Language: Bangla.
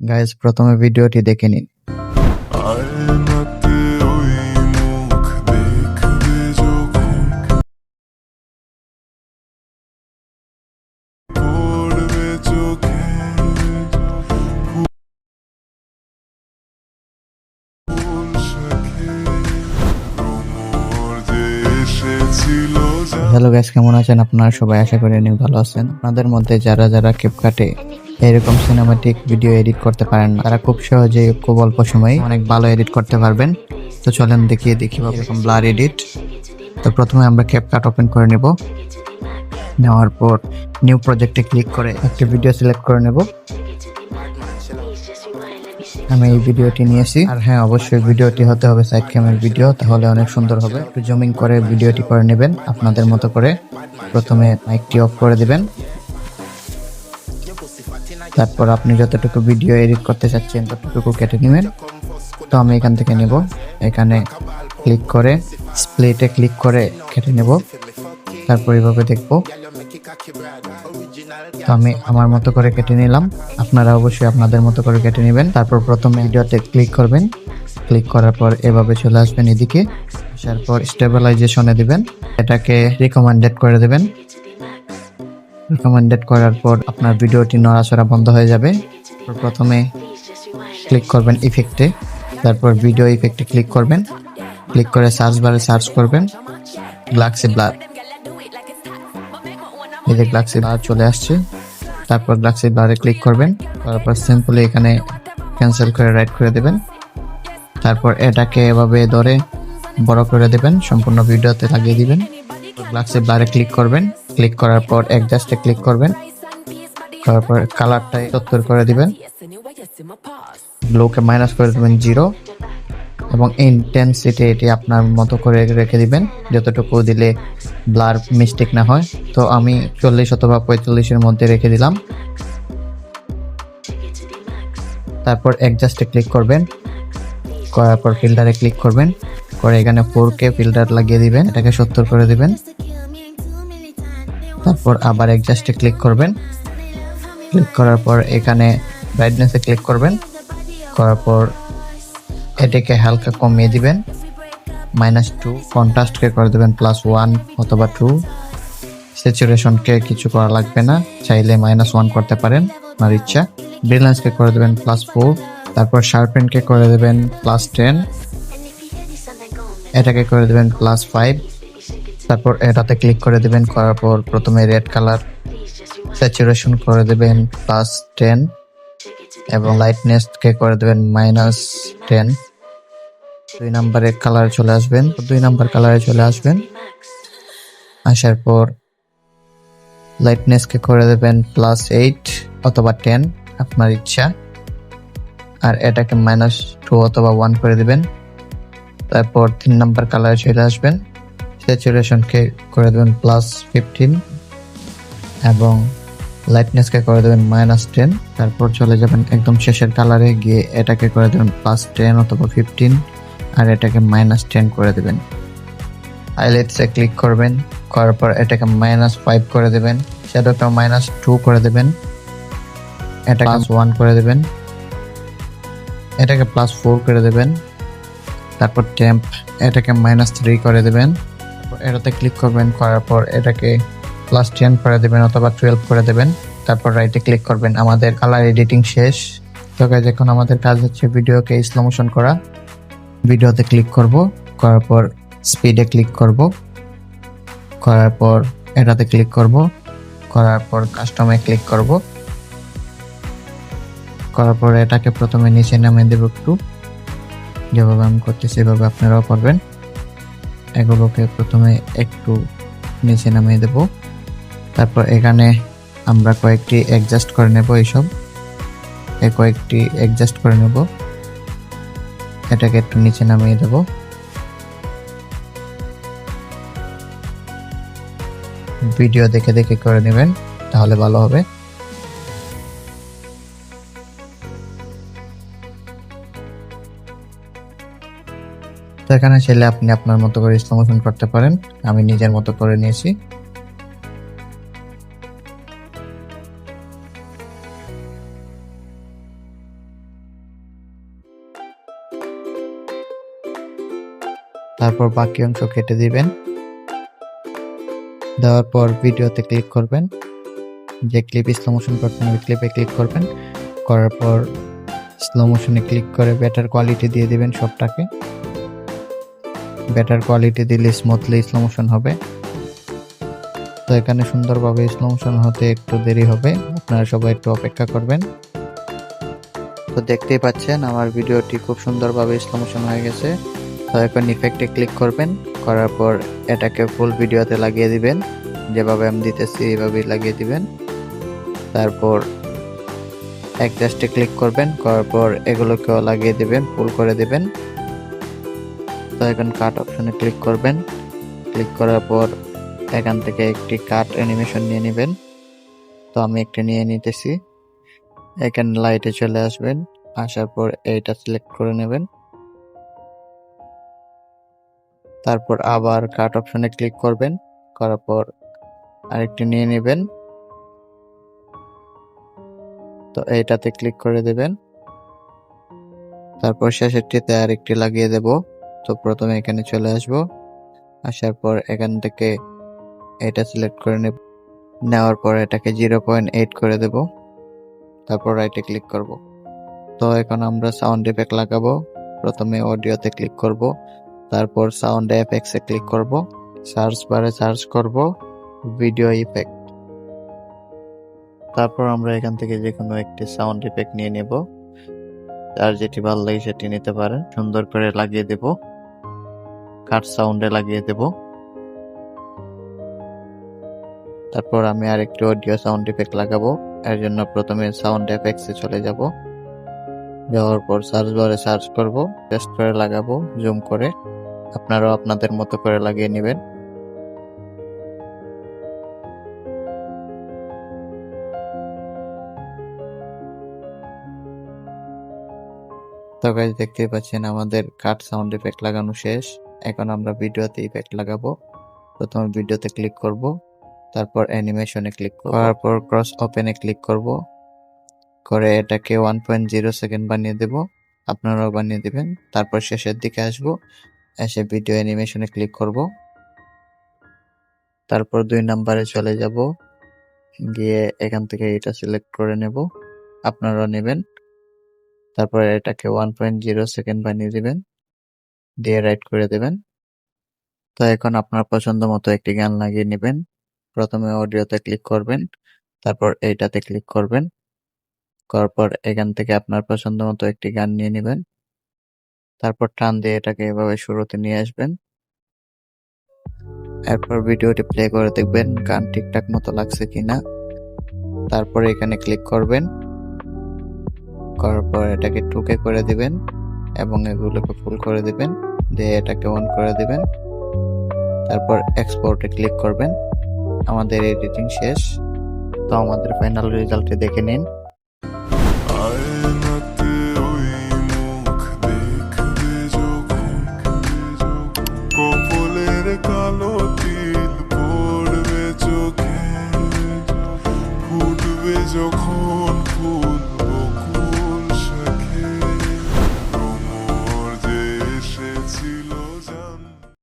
গাইজ প্রথমে ভিডিওটি দেখে নিন। হ্যালো গাইজ কেমন আছেন আপনারা সবাই? আশা করি ভালো আছেন। আপনাদের মধ্যে যারা যারা ক্যাপকাটে এরকম সিনেমাটিক ভিডিও এডিট করতে পারেন না। তারা খুব সহজেই খুব অল্প সময়ে অনেক ভালো এডিট করতে পারবেন। তো চলেন দেখিয়ে দেখি এরকম ব্লার এডিট তো প্রথমে আমরা ক্যাপকাট ওপেন করে নেব। নেওয়ার পর নিউ প্রজেক্টে ক্লিক করে একটা ভিডিও সিলেক্ট করে নেব। আমি এই ভিডিওটি নিয়েছি। আর হ্যাঁ অবশ্যই ভিডিওটি হতে হবে সাইড ক্যামের ভিডিও তাহলে অনেক সুন্দর হবে। একটু জুমিং করে ভিডিওটি করে নেবেন আপনাদের মতো করে। প্রথমে মাইকটি অফ করে দিবেন। তারপর আপনি যতটুকু ভিডিও এডিট করতে চাচ্ছেন, ততটুকু কেটে নেবেন। তো আমি এখান থেকে নেব। এখানে ক্লিক করে স্প্লেটে ক্লিক করে কেটে নেব। তারপর এইভাবে দেখব। তো আমি আমার মতো করে কেটে নিলাম। আপনারা অবশ্যই আপনাদের মতো করে কেটে নেবেন। তারপর প্রথম ভিডিওতে ক্লিক করবেন। ক্লিক করার পর এভাবে চলে আসবেন এদিকে। আসার পর স্টেবিলাইজেশনে দিবেন। এটাকে রিকমেন্ডেড করে দেবেন। রিকমেন্ডেড করার পর আপনার ভিডিওটি নড়াচড়া বন্ধ হয়ে যাবে। প্রথমে ক্লিক করবেন ইফেক্টে তারপর ভিডিও ইফেক্টে ক্লিক করবেন। ক্লিক করে সার্চ বারে সার্চ করবেন। গ্লাক্সি ব্লার এই যে গ্লাক্সি ব্লার চলে আসছে। তারপর গ্লাক্সি ব্লারে ক্লিক করবেন। তারপর সিম্পলি এখানে ক্যান্সেল করে রাইট করে দেবেন। তারপর এটাকে এভাবে ধরে বড় করে দেবেন। সম্পূর্ণ ভিডিওতে লাগিয়ে দিবেন। গ্লাক্সি ব্লারে ক্লিক করবেন। ক্লিক করার পর অ্যাডজাস্টে ক্লিক করবেন। তারপর কালারটা সত্তর করে দিবেন। ব্লুকে মাইনাস করে দেবেন জিরো এবং ইন্টেন্সিটি এটি আপনার মতো করে রেখে দিবেন, যতটুকু দিলে ব্লার মিস্টেক না হয়। তো আমি চল্লিশ অথবা পঁয়তাল্লিশের মধ্যে রেখে দিলাম। তারপর অ্যাডজাস্টে ক্লিক করবেন। করার পর ফিল্টারে ক্লিক করবেন। করে এখানে ফোর কে ফিল্টার লাগিয়ে দিবেন, এটাকে সত্তর করে দিবেন। তারপর আবার অ্যাডজাস্টে ক্লিক করবেন। ক্লিক করার পর এখানে ব্রাইটনেসে ক্লিক করবেন। করার পর এটাকে হালকা কমিয়ে দিবেন। মাইনাস টু কন্ট্রাস্টকে করে দেবেন প্লাস ওয়ান অথবা টু স্যাচুরেশনকে কিছু করা লাগবে না, চাইলে মাইনাস ওয়ান করতে পারেন, আপনার ইচ্ছা। ব্রিলেন্সকে করে দেবেন প্লাস ফোর তারপর শার্পেনকে করে দেবেন প্লাস টেন এটাকে করে দেবেন প্লাস ফাইভ তারপর এটাতে ক্লিক করে দেবেন, করার পর প্রথমে রেড কালার স্যাচুরেশন করে দেবেন প্লাস টেন এবং লাইটনেসকে করে দেবেন মাইনাস টেন দুই নম্বরে কালার চলে আসবেন দুই নাম্বার কালারে চলে আসবেন। আসার পর লাইটনেসকে করে দেবেন প্লাস এইট অথবা টেন আপনার ইচ্ছা। আর এটাকে মাইনাস টু অথবা ওয়ান করে দিবেন। তারপর তিন নাম্বার কালারে চলে আসবেন। স্যাচুরেশনকে করে দেবেন প্লাস ফিফটিন এবং লাইটনেসকে করে দেবেন মাইনাস টেন তারপর চলে যাবেন একদম শেষের কালারে গিয়ে এটাকে করে দেবেন প্লাস টেন অথবা ফিফটিন আর এটাকে মাইনাস টেন করে দেবেন। হাইলাইটসে ক্লিক করবেন করার পর এটাকে মাইনাস ফাইভ করে দেবেন শ্যাডোটা মাইনাস টু করে দেবেন এটা প্লাস ওয়ান করে দেবেন এটাকে প্লাস ফোর করে দেবেন তারপর টেম্প এটাকে মাইনাস থ্রি করে দেবেন। এটাতে ক্লিক করবেন করার পর এটাকে প্লাস টেন করে দেবেন অথবা টুয়েলভ করে দেবেন। তারপর রাইটে ক্লিক করবেন আমাদের কালার এডিটিং শেষ। তো guys, এখন আমাদের কাজ হচ্ছে ভিডিওকে স্লো মোশন করা। ভিডিওতে ক্লিক করব করার পর স্পিডে ক্লিক করব। করার পর এটাতে ক্লিক করব করার পর কাস্টমে ক্লিক করব। করার পর এটাকে প্রথমে নিচে নামিয়ে দেবো একটু। যেভাবে আমি করতেছি সেভাবে আপনারাও করবেন। এগুলোকে প্রথমে একটু নিচে নামিয়ে দেব। তারপর এখানে আমরা কয়েকটি অ্যাডজাস্ট করে নেব এইসব। এই কয়েকটি অ্যাডজাস্ট করে নেব। এটাকে একটু নিচে নামিয়ে দেব। ভিডিও দেখে দেখে করে নেবেন, তাহলে ভালো হবে। সেখানে এখানে চাইলে আপনি আপনার মতো করে স্লোমোশন করতে পারেন। আমি নিজের মতো করে নিয়েছি। তারপর বাকি অংশ কেটে দিবেন। দেওয়ার পর ভিডিওতে ক্লিক করবেন। যে ক্লিপ স্লো মোশন করতেন ওই ক্লিপে ক্লিক করবেন। করার পর স্লো মোশনে ক্লিক করে বেটার কোয়ালিটি দিয়ে দিবেন সবটাকে। বেটার কোয়ালিটি দিলে স্মুথলি স্লো মোশন হবে। তো এখানে সুন্দরভাবে স্লো মোশন হতে একটু দেরি হবে। আপনারা সবাই একটু অপেক্ষা করবেন। তো দেখতেই পাচ্ছেন, আমার ভিডিওটি খুব সুন্দরভাবে স্লো মোশন হয়ে গেছে। তো এখন ইফেক্টে ক্লিক করবেন। করার পর এটাকে ফুল ভিডিওতে লাগিয়ে দিবেন। যেভাবে আমি দিতেছি, এইভাবেই লাগিয়ে দিবেন। তারপর অ্যাডজাস্টে ক্লিক করবেন। করার পর এগুলোকেও লাগিয়ে দিবেন ফুল করে দিবেন। তো এখন কাট অপশনে ক্লিক করবেন। ক্লিক করার পর এখান থেকে একটি কাট অ্যানিমেশন নিয়ে নেবেন। তো আমি একটি নিয়ে নিতেছি। এখানে লাইটে চলে আসবেন। আসার পর এইটা সিলেক্ট করে নেবেন। তারপর আবার কাট অপশনে ক্লিক করবেন। করার পর আরেকটি নিয়ে নেবেন। তো এইটাতে ক্লিক করে দেবেন। তারপর শেষেরটিতে আরেকটি লাগিয়ে দেব। তো প্রথমে এখানে চলে আসব। আসার পর এখান থেকে এটা সিলেক্ট করে নেব। নেওয়ার পর এটাকে জিরো পয়েন্ট এইট করে দেব। তারপর রাইটে ক্লিক করব। তো এখন আমরা সাউন্ড এফেক্ট লাগাবো। প্রথমে অডিওতে ক্লিক করব। তারপর সাউন্ড এফেক্টসে ক্লিক করব। সার্চ বারে সার্চ করব। ভিডিও ইফেক্ট তারপর আমরা এখান থেকে যে কোনো একটি সাউন্ড ইফেক্ট নিয়ে নেব। আর যেটি ভালো লাগে সেটি নিতে পারেন। সুন্দর করে লাগিয়ে দেব। কাট সাউন্ডে লাগিয়ে দেব? তারপর আমি আরেকটি অডিও সাউন্ড ইফেক্ট লাগাবো, এর জন্য প্রথমে সাউন্ড এফেক্টসে চলে যাব। যাওয়ার পর সার্চ বারে সার্চ করব টেস্ট করে লাগাবো জুম করে। আপনারাও আপনাদের মতো করে লাগিয়ে নেবেন। তো গাইজ দেখতেই পাচ্ছেন আমাদের কাট সাউন্ড ইফেক্ট লাগানো শেষ। এখন আমরা ভিডিওতে ইফেক্ট লাগাবো। প্রথমে ভিডিওতে ক্লিক করব, তারপর অ্যানিমেশনে ক্লিক করার পর ক্রস ওপেনে ক্লিক করব। করে এটাকে ওয়ান পয়েন্ট জিরো সেকেন্ড বানিয়ে দেব, আপনারাও বানিয়ে দিবেন। তারপর শেষের দিকে আসব, এসে ভিডিও অ্যানিমেশনে ক্লিক করব। তারপর দুই নাম্বারে চলে যাব, গিয়ে এখান থেকে এটা সিলেক্ট করে নেব, আপনারাও নেবেন। তারপর এটাকে ওয়ান পয়েন্ট জিরো সেকেন্ড বানিয়ে দিবেন। দিয়ে রাইট করে দেবেন। তো এখন আপনার পছন্দ মতো একটি গান লাগিয়ে নেবেন। প্রথমে অডিওতে ক্লিক করবেন, তারপর এইটাতে ক্লিক করবেন। করার পর এখান থেকে আপনার পছন্দ মতো একটি গান নিয়ে নেবেন। তারপর টান দিয়ে এটাকে এভাবে শুরুতে নিয়ে আসবেন। এরপর ভিডিওটি প্লে করে দেখবেন গান ঠিকঠাক মতো লাগছে কিনা। তারপর এখানে ক্লিক করবেন। করার পর এটাকে টুকে করে দিবেন। এবং এগুলোকে ফুল করে দিবেন, দিয়ে এটাকে অন করে দিবেন। তারপর এক্সপোর্টে ক্লিক করবেন। আমাদের এডিটিং শেষ। তো আমাদের ফাইনাল রেজাল্টে দেখে নিন।